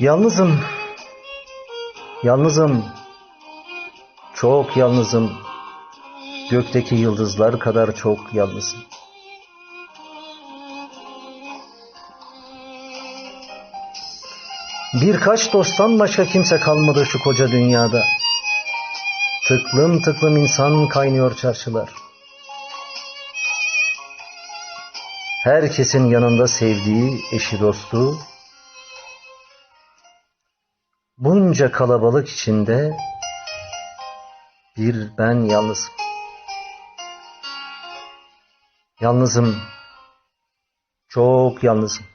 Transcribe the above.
Yalnızım. Yalnızım. Çok yalnızım. Gökteki yıldızlar kadar çok yalnızım. Birkaç dosttan başka kimse kalmadı şu koca dünyada. Tıklım tıklım insan kaynıyor çarşılar. Herkesin yanında sevdiği eşi dostu, bunca kalabalık içinde bir ben yalnızım. Yalnızım, çok yalnızım.